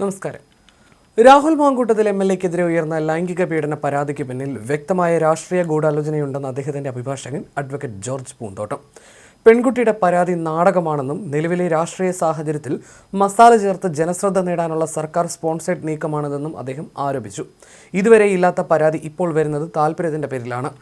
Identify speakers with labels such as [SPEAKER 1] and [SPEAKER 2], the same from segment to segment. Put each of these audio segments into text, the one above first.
[SPEAKER 1] നമസ്കാരം. Rahul Mamkootathil M L എക്കെതിരെ ഉയർന്ന ലൈംഗിക പീഡന പരാതിക്ക് പിന്നിൽ വ്യക്തമായ രാഷ്ട്രീയ ഗൂഢാലോചനയുണ്ടെന്ന് അദ്ദേഹത്തിന്റെ അഭിഭാഷകൻ അഡ്വക്കേറ്റ് ജോർജ് പൂന്തോട്ടം. പെൺകുട്ടിയുടെ പരാതി നാടകമാണെന്നും നിലവിലെ രാഷ്ട്രീയ സാഹചര്യത്തിൽ മസാല ചേർത്ത് ജനശ്രദ്ധ നേടാനുള്ള സർക്കാർ സ്പോൺസേഡ് നീക്കമാണിതെന്നും അദ്ദേഹം ആരോപിച്ചു. ഇതുവരെ ഇല്ലാത്ത പരാതി ഇപ്പോൾ വരുന്നത് താല്പര്യത്തിന്റെ പേരിലാണ്.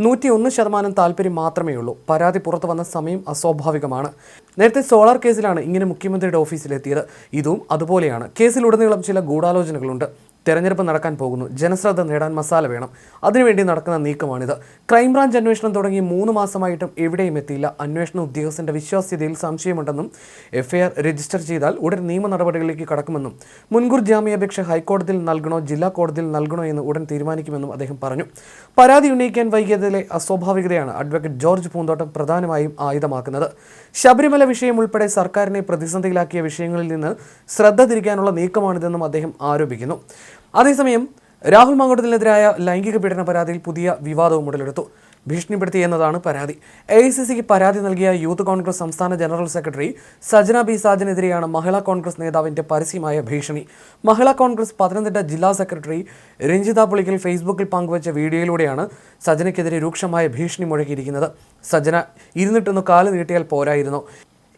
[SPEAKER 1] നൂറ്റി ഒന്ന് ശതമാനം താല്പര്യം മാത്രമേ ഉള്ളൂ. പരാതി പുറത്തു വന്ന സമയം അസ്വാഭാവികമാണ്. നേരത്തെ സോളാർ കേസിലാണ് ഇങ്ങനെ മുഖ്യമന്ത്രിയുടെ ഓഫീസിലെത്തിയത്. ഇതും അതുപോലെയാണ്. കേസിലുടനീളം ചില ഗൂഢാലോചനകളുണ്ട്. തെരഞ്ഞെടുപ്പ് നടക്കാൻ പോകുന്നു. ജനശ്രദ്ധ നേടാൻ മസാല വേണം. അതിനുവേണ്ടി നടക്കുന്ന നീക്കമാണിത്. ക്രൈംബ്രാഞ്ച് അന്വേഷണം തുടങ്ങി മൂന്ന് മാസമായിട്ടും എവിടെയും എത്തിയില്ല. അന്വേഷണ ഉദ്യോഗസ്ഥന്റെ വിശ്വാസ്യതയിൽ സംശയമുണ്ടെന്നും എഫ്ഐആർ രജിസ്റ്റർ ചെയ്താൽ ഉടൻ നിയമ നടപടികളിലേക്ക് കടക്കുമെന്നും മുൻകൂർ ജാമ്യാപേക്ഷ ഹൈക്കോടതിയിൽ നൽകണോ ജില്ലാ കോടതിയിൽ നൽകണോ എന്ന് ഉടൻ തീരുമാനിക്കുമെന്നും അദ്ദേഹം പറഞ്ഞു. പരാതി ഉന്നയിക്കാൻ വൈകിയതിലെ അസ്വാഭാവികതയാണ് അഡ്വക്കേറ്റ് ജോർജ് പൂന്തോട്ടം പ്രധാനമായും ആയുധമാക്കുന്നത്. ശബരിമല വിഷയം ഉൾപ്പെടെ സർക്കാരിനെ പ്രതിസന്ധിയിലാക്കിയ വിഷയങ്ങളിൽ നിന്ന് ശ്രദ്ധ തിരിക്കാനുള്ള നീക്കമാണിതെന്നും അദ്ദേഹം ആരോപിക്കുന്നു. അതേസമയം രാഹുൽ മാങ്കോട്ടത്തിനെതിരായ ലൈംഗിക പീഡന പരാതിയിൽ പുതിയ വിവാദവും ഉടലെടുത്തു. ഭീഷണിപ്പെടുത്തി എന്നതാണ് പരാതി. എ ഐ സി സിക്ക് പരാതി നൽകിയ യൂത്ത് കോൺഗ്രസ് സംസ്ഥാന ജനറൽ സെക്രട്ടറി സജന ബി സാജനെതിരെയാണ് മഹിളാ കോൺഗ്രസ് നേതാവിന്റെ പരസ്യമായ ഭീഷണി. മഹിളാ കോൺഗ്രസ് പത്തനംതിട്ട ജില്ലാ സെക്രട്ടറി രഞ്ജിത പുളിക്കൽ ഫേസ്ബുക്കിൽ പങ്കുവച്ച വീഡിയോയിലൂടെയാണ് സജനയ്ക്കെതിരെ രൂക്ഷമായ ഭീഷണി മുഴക്കിയിരിക്കുന്നത്. സജന ഇരുന്നിട്ടൊന്ന് കാൽ നീട്ടിയാൽ പോരായിരുന്നു.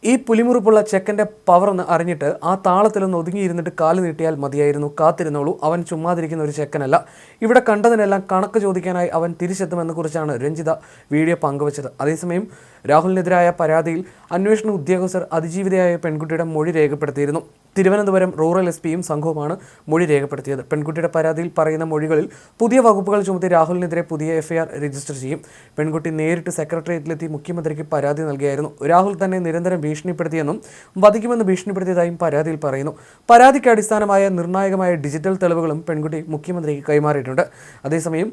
[SPEAKER 1] ഈ പുലിമുറുപ്പുള്ള ചെക്കന്റെ പവർ അറിഞ്ഞിട്ട് ആ താളത്തിലൊന്ന് ഒതുങ്ങിയിരുന്നിട്ട് കാൽ നീട്ടിയാൽ മതിയായിരുന്നു. കാത്തിരുന്നോളൂ. അവൻ ചുമ്മാതിരിക്കുന്ന ഒരു ചെക്കനല്ല. ഇവിടെ കണ്ടതിനെല്ലാം കണക്ക് ചോദിക്കാനായി അവൻ തിരിച്ചെത്തുമെന്ന് കുറിച്ചാണ് രഞ്ജിത വീഡിയോ പങ്കുവച്ചത്. അതേസമയം രാഹുലിനെതിരായ പരാതിയിൽ അന്വേഷണ ഉദ്യോഗസ്ഥർ അതിജീവിതയായ പെൺകുട്ടിയുടെ മൊഴി രേഖപ്പെടുത്തിയിരുന്നു. തിരുവനന്തപുരം റൂറൽ എസ് പിയും സംഘവുമാണ് മൊഴി രേഖപ്പെടുത്തിയത്. പെൺകുട്ടിയുടെ പരാതിയിൽ പറയുന്ന മൊഴികളിൽ പുതിയ വകുപ്പുകൾ ചുമത്തി രാഹുലിനെതിരെ പുതിയ എഫ്ഐആർ രജിസ്റ്റർ ചെയ്യും. പെൺകുട്ടി നേരിട്ട് സെക്രട്ടേറിയറ്റിലെത്തി മുഖ്യമന്ത്രിക്ക് പരാതി നൽകിയായിരുന്നു. രാഹുൽ തന്നെ നിരന്തരം ഭീഷണിപ്പെടുത്തിയെന്നും വധിക്കുമെന്ന് ഭീഷണിപ്പെടുത്തിയതായും പരാതിയിൽ പറയുന്നു. പരാതിക്ക് അടിസ്ഥാനമായ നിർണായകമായ ഡിജിറ്റൽ തെളിവുകളും പെൺകുട്ടി മുഖ്യമന്ത്രിക്ക് കൈമാറിയിട്ടുണ്ട്. അതേസമയം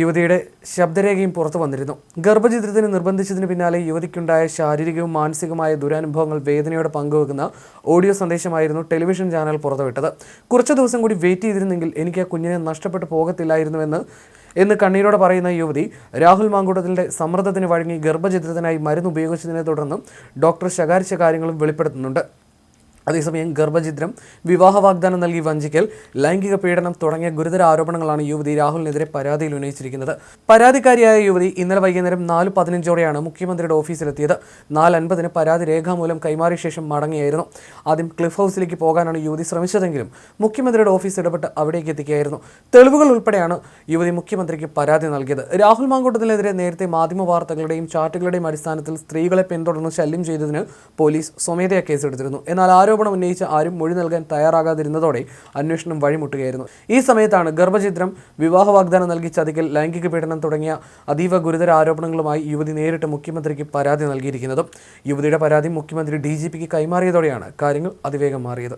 [SPEAKER 1] യുവതിയുടെ ശബ്ദരേഖയും പുറത്തു വന്നിരുന്നു. ഗർഭചിത്രത്തിന് നിർബന്ധിച്ചതിന് പിന്നാലെ യുവതിക്കുണ്ടായ ശാരീരികവും മാനസികവുമായ ദുരനുഭവങ്ങൾ വേദനയോടെ പങ്കുവെക്കുന്ന ഓഡിയോ സന്ദേശമായിരുന്നു ടെലിവിഷൻ ചാനൽ പുറത്തുവിട്ടത്. കുറച്ച് ദിവസം കൂടി വെയിറ്റ് ചെയ്തിരുന്നെങ്കിൽ എനിക്ക് ആ കുഞ്ഞിനെ നഷ്ടപ്പെട്ടു പോകത്തില്ലായിരുന്നുവെന്ന് എന്ന് കണ്ണീരോടെ പറയുന്ന യുവതി രാഹുൽ മാങ്കൂട്ടത്തിന്റെ സമ്മർദ്ദത്തിന് വഴങ്ങി ഗർഭചിത്രത്തിനായി മരുന്ന് ഉപയോഗിച്ചതിനെ തുടർന്ന് ഡോക്ടർ ശകാരിച്ച കാര്യങ്ങളും വെളിപ്പെടുത്തുന്നുണ്ട്. അതേസമയം ഗർഭചിത്രം വിവാഹ വാഗ്ദാനം നൽകി വഞ്ചിക്കൽ ലൈംഗിക പീഡനം തുടങ്ങിയ ഗുരുതര ആരോപണങ്ങളാണ് യുവതി രാഹുലിനെതിരെ പരാതിയിൽ ഉന്നയിച്ചിരിക്കുന്നത്. പരാതിക്കാരിയായ യുവതി ഇന്നലെ വൈകുന്നേരം നാല് പതിനഞ്ചോടെയാണ് മുഖ്യമന്ത്രിയുടെ ഓഫീസിലെത്തിയത്. നാല് അൻപതിന് പരാതി രേഖാമൂലം കൈമാറിയ ശേഷം മടങ്ങിയായിരുന്നു. ആദ്യം ക്ലിഫ് ഹൗസിലേക്ക് പോകാനാണ് യുവതി ശ്രമിച്ചതെങ്കിലും മുഖ്യമന്ത്രിയുടെ ഓഫീസ് ഇടപെട്ട് അവിടേക്ക് എത്തിക്കുകയായിരുന്നു. തെളിവുകൾ ഉൾപ്പെടെയാണ് യുവതി മുഖ്യമന്ത്രിക്ക് പരാതി നൽകിയത്. രാഹുൽ മാങ്കോട്ടത്തിനെതിരെ നേരത്തെ മാധ്യമ വാർത്തകളുടെയും ചാറ്റുകളുടെയും അടിസ്ഥാനത്തിൽ സ്ത്രീകളെ പിന്തുടർന്ന് ശല്യം ചെയ്തതിന് പോലീസ് സ്വമേധയാ കേസെടുത്തിരുന്നു. എന്നാൽ ആരോപണം ഉന്നയിച്ച ആരും മൊഴി നൽകാൻ തയ്യാറാകാതിരുന്നതോടെ അന്വേഷണം വഴിമുട്ടുകയായിരുന്നു. ഈ സമയത്താണ് ഗർഭചിത്രം വിവാഹ വാഗ്ദാനം നൽകി ചതിക്കൽ ലൈംഗിക പീഡനം തുടങ്ങിയ അതീവ ഗുരുതര ആരോപണങ്ങളുമായി യുവതി നേരിട്ട് മുഖ്യമന്ത്രിക്ക് പരാതി നൽകിയിരിക്കുന്നതും യുവതിയുടെ പരാതി മുഖ്യമന്ത്രി ഡി കൈമാറിയതോടെയാണ് കാര്യങ്ങൾ അതിവേഗം മാറിയത്.